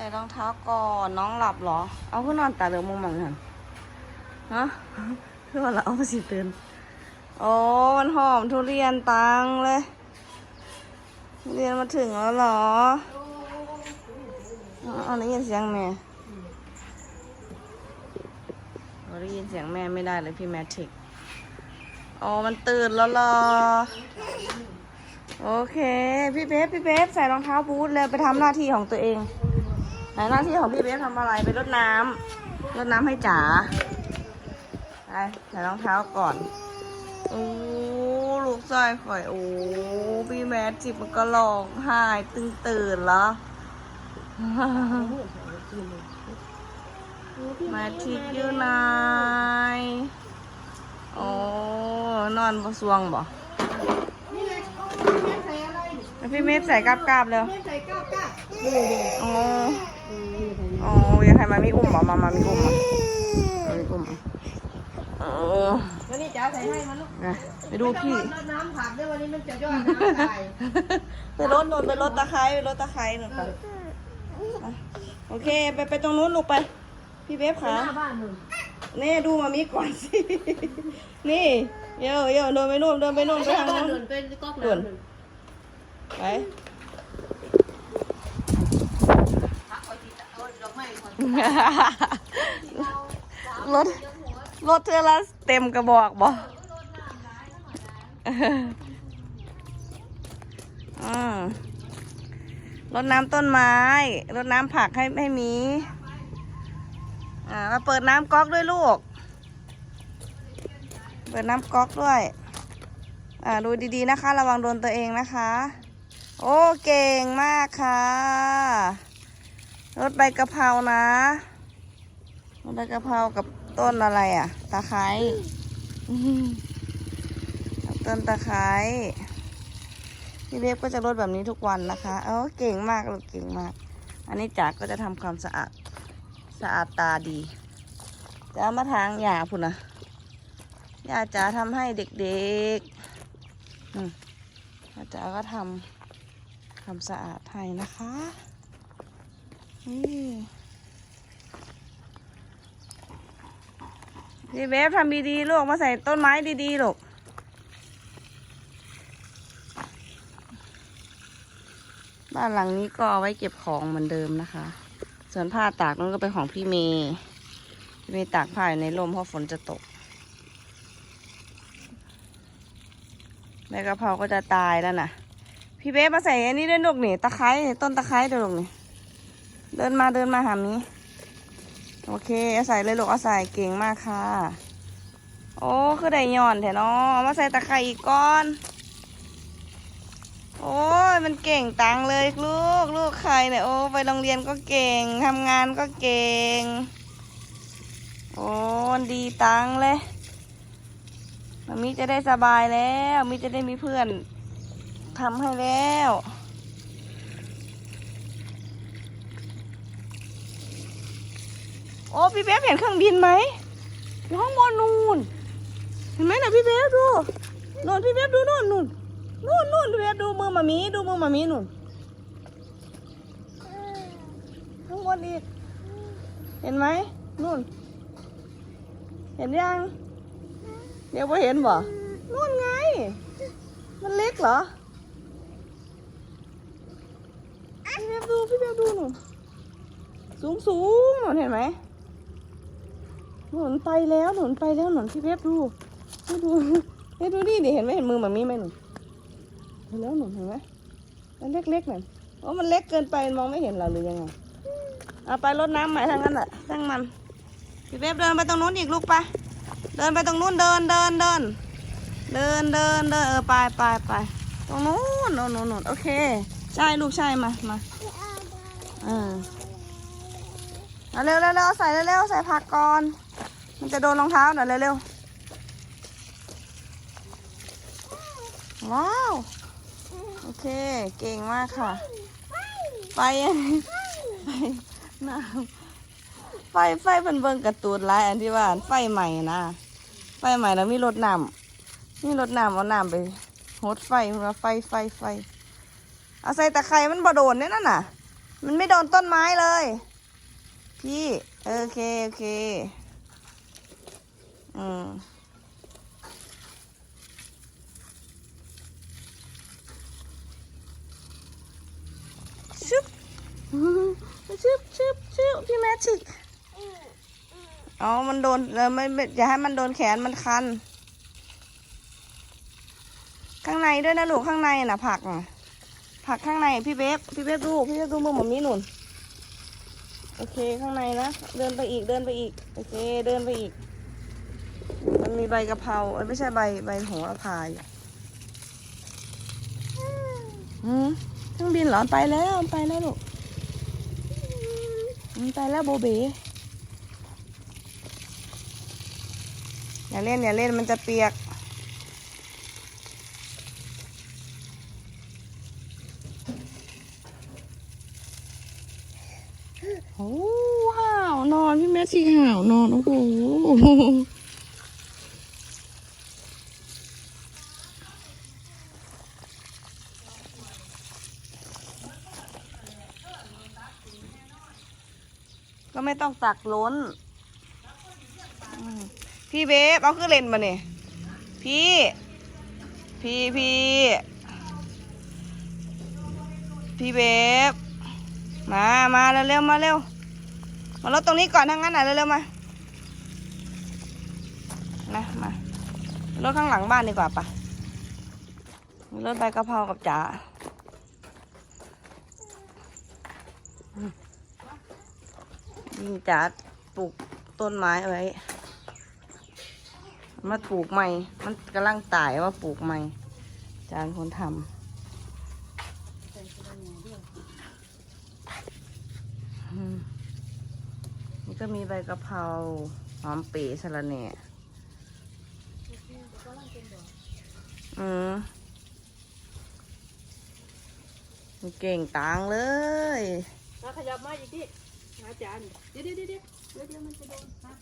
ใส่รองเท้าก่อนน้องหลับเหรอ เอาขึ้นนอนตาเหลืองมองมังหันฮะคือว่าเราเอาไปสิเตือนโอ้มันหอมทุเรียนตังเลยทุเรียนมาถึงแล้วเหรออ๋อเอาได้ยินเสียงแม่เราได้ยินเสียงแม่ไม่ได้เลยพี่แมทริกอ๋อมันตื่นแล้วเหรอ โอเค พี่เบฟพี่เบฟใส่รองเท้าบูทเลยไปทำหน้าที่ของตัวเอง หน้าที่ของพี่เบฟทำอะไรไปรดน้ำรดน้ำให้จ๋าไปใส่รองเท้าก่อน โอ้ลูกชายข่อย โอ้พี่แมทจิบมันก็ร้องไห้ตึงตื่นแล้วแมทริกอยู่ไหนโอ้นอนบ่สวงบ่ แล้วพี่เมฟใส่กราบกราบๆเร็วแม่ใส่ก้าวก้าอ๋ออ๋ออยากให้มามีอุ้มบอกมามามีอุ้มมามามีอุ้มเออวันนี้จ๋าใส่ให้มันลูกนะไปดูพี่รดน้ำผักด้วยวันนี้มันจะยอดน้ำตายไปรถนนไปรถตะไคร้ไปรถตะไคร้หน่อยไปอะโอเค ไปไปตรงนู้นลูกไป พี่เบฟขาน้าบ้านมึงนี่ดูมามีก่อนสิ นี่ เยอะเยอะเดินไปนู่นเดินไปนู่นไปทางบ้านนู้เดินนเป็นก๊อกหนึ่ง ไปรถรถเธอละเต็มกระบอกบ่อืมรดน้ำต้นไม้ รดน้ำผักให้ให้หมี อ่า มาเปิดน้ำก๊อกด้วยลูก เปิดน้ำก๊อกด้วย อ่า ดูดีๆนะคะ ระวังโดนตัวเองนะคะ โอ้เก่งมากค่ะรดใบกะเพรานะรดใบกะเพรากับต้นอะไรอะ ตะไคร้ต้นตะไคร้พี่เล็บก็จะรดแบบนี้ทุกวันนะคะเออเก่งมากลูกเก่งมาก อันนี้จากก็จะทำความสะอาดสะอาดตาดีจะมาทางยาพุ่นนะยาจ๋าทำให้เด็กๆอืมจ๋าก็ทำ ความสะอาดให้นะคะ นี่พี่เบฟทำดีๆลูกมาใส่ต้นไม้ดีๆลูกบ้านหลังนี้ก็เอาไว้เก็บของเหมือนเดิมนะคะ ส่วนผ้าตากนั่นก็เป็นของพี่เมย์พี่เมย์ตากผ้าอยู่ในร่มเพราะฝนจะตกใบกะเพราก็จะตายแล้วน่ะ พี่เบ๊มาใส่อันนี้ด้วยลูกนี่ตะไคร้ต้นตะไคร้เดี๋ยวลูกนี่เดินมาเดินมาหามีโอเคเอาใส่เลยลูกเอาใส่เก่งมากค่ะ โอ้คือได้ย่อนแถเนาะเอมาใส่ตะไคร้อีกก้อน โอ้ยมันเก่งตังเลยลูกลูกใครเนี่ยโอ้ไปโรงเรียนก็เก่งทำงานก็เก่ง โอ้ดีตังเลยมามิจะได้สบายแล้วมิจะได้มีเพื่อน ทำให้แล้ว โอ้พี่เบฟเห็นเครื่องบินไหมอยู่ข้างบนนู่นเห็นไหมนะพี่เบฟดูนู่นพี่เบฟดูนู่นนู่นนู่นนู่นดูดูมือมามีดูมือมามีนู่นข้างบนอีกเห็นไหมนู่น เห็นยังเดี๋ยวพอเห็นบ่นู่นไง มันเล็กเหรอพี่เบฟ ดูพี่เบฟดูนู่นสูงสูงหนุนเห็นไหมหนุนไปแล้วหนุนไปแล้วหนุนพี่เบฟดูดูดูเฮ้ดูดิดิเห็นไหมเห็นมือมามีไหมหนุนเห็นแล้วหนูเห็นไหมมันเล็กๆหน่อยโอ้มันเล็กเกินไปมองไม่เห็นเราหรือยังไงเอาไปรดน้ำใหม่ทางนั้นแหละตั้งมันพี่เบบเดินไปตรงนู้นอีกลูกไปเดินไปตรงนู้นเดินเดินเดินเดินเดินเดินเออไปไปไปตรงนู้นโน่นโน่นโน่นโอเค ใช่ลูกใช่มามา ออเอาเร็วเร็วเร็วใส่เร็วเร็วใส่ผักก่อน มันจะโดนรองเท้าหน่อยเร็วเร็วว้าว โอเค เก่งมากค่ะไฟไฟน้ำไฟไฟเป็นเบิ่งกระตูนหลายอันที่ว่าไฟใหม่นะไฟใหม่แล้วมีรถน้ำมีรถน้ำเอาน้ำไปหดไฟเพื่อไฟไฟไฟเอาใส่ตะไคร้มันบ่โดนเนี่ยนั่นน่ะ มันไม่โดนต้นไม้เลย พี่ โอเคโอเค อืมชึบชึบชึบชึบพี่แมจิกอ๋อมันโดนเออไม่ไม่อย่าให้มันโดนแขนมันคัน ข้างในด้วยนะลูกข้างในน่ะผักน่ะ ผักข้างในพี่เบฟพี่เบฟดูพี่เบฟดูมือหมอมีหนุนโอเคข้างในนะเดินไปอีกเดินไปอีกโอเคเดินไปอีก มันมีใบกะเพราไม่ใช่ใบใบโหระพาอยู่อืมเครื่องบินเหรอไปแล้วไปแล้วลูกไปแล้วโบเบอย่าเล่นอย่าเล่นมันจะเปียก โอ้ห่าวนอนพี่แม่ชีห่าวนอน โอ้โหก็ไม่ต้องตักล้น พี่เบฟเอาขึ้นเลนมาเนี่ยพี่ พี่พี่ พี่เบฟ มามาเร็วๆมาเร็วมารถตรงนี้ก่อนทั้งนั้นน่ะเร็วๆมานะมารถข้างหลังบ้านดีกว่าปะรถใบกะเพรากับจ๋ายิงจ๋าปลูกต้นไม้ไว้ มาปลูกใหม่ มันกำลังตายว่าปลูกใหม่จานคนทำ นี่ก็มีใบกะเพราหอมปีสะระแหน่อืมมันเก่งตังเลยแล้วขยับมาอีกทีอาจารย์เดี๋ยวเดี๋ยวเดี๋ยวเดี๋ยวเดี๋ยวมันจะโดนนะ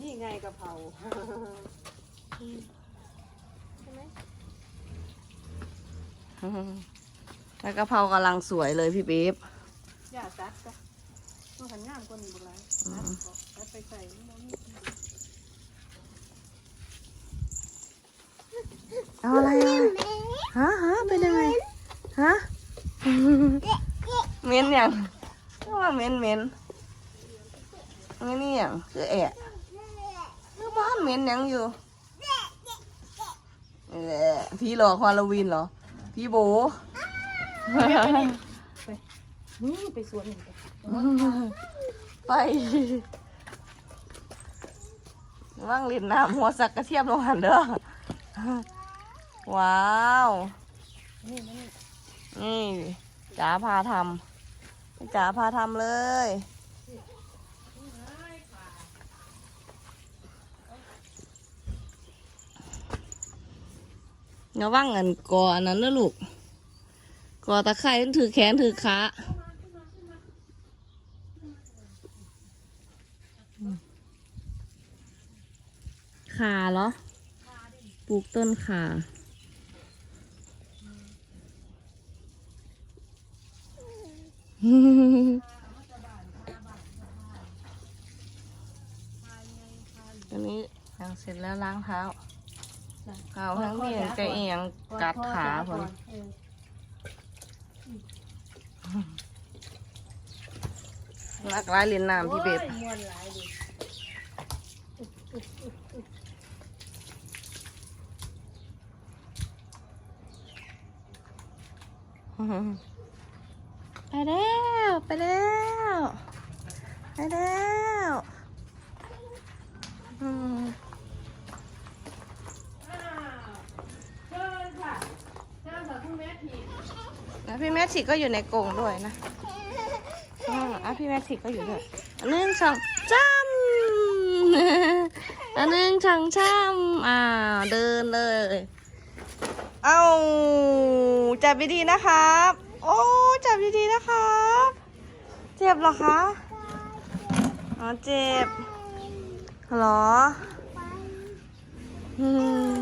นี่ไงกะเพราใช่ไหมใบกะเพรากำลังสวยเลยพี่เบ๊บ อย่าตัดจ้ะต้องหันงามกว่านี้บุไรตัดบอกตัดไปใส่ไม่ต้องมีเอาอะไรอะฮะฮะเป็นยังไงฮะเหม็นยังว่าเหม็นเหม็นไม่นี่ยังคือแอะคือบ้านเหม็นยังอยู่แหละพี่หลอกฮาโลวีนเหรอ พี่โบ นี่ไปสวนหนึ่งไปไปว่างลินน้ำหัวสักกระเทียมลงหันเด้อ ว้าว นี่นี่นี่จ๋าพาทำจ๋าพาทำเลยเดี๋ยวว่างเงินกออันนั้นนะลูกกอตะไคร้ถือแขนถือขา ขาเหรอ ปลูกต้นขาอันนี้ยังเสร็จแล้วล้างเท้าเอาทั้งนี้กระเอียงกัดขาผมนักร้ายเรียนน้ำพี่เบบมวนหลายดิ ไปแล้ว ไปแล้ว ไปแล้วอืมเชิญค่ะเชิญค่ะคุณแม่ทีแล้วพี่แมทชิก็อยู่ในกรงด้วยนะอ่าอะพี่แมทชิกก็อยู่ด้วยอันหนึ่งสองจ้ำอันหนึ่งสองจ้ำอ่าเดินเลย เอาจับดีๆนะครับ โอ้จับดีๆนะครับ เจ็บเหรอคะ อ๋อเจ็บเหรอ อืม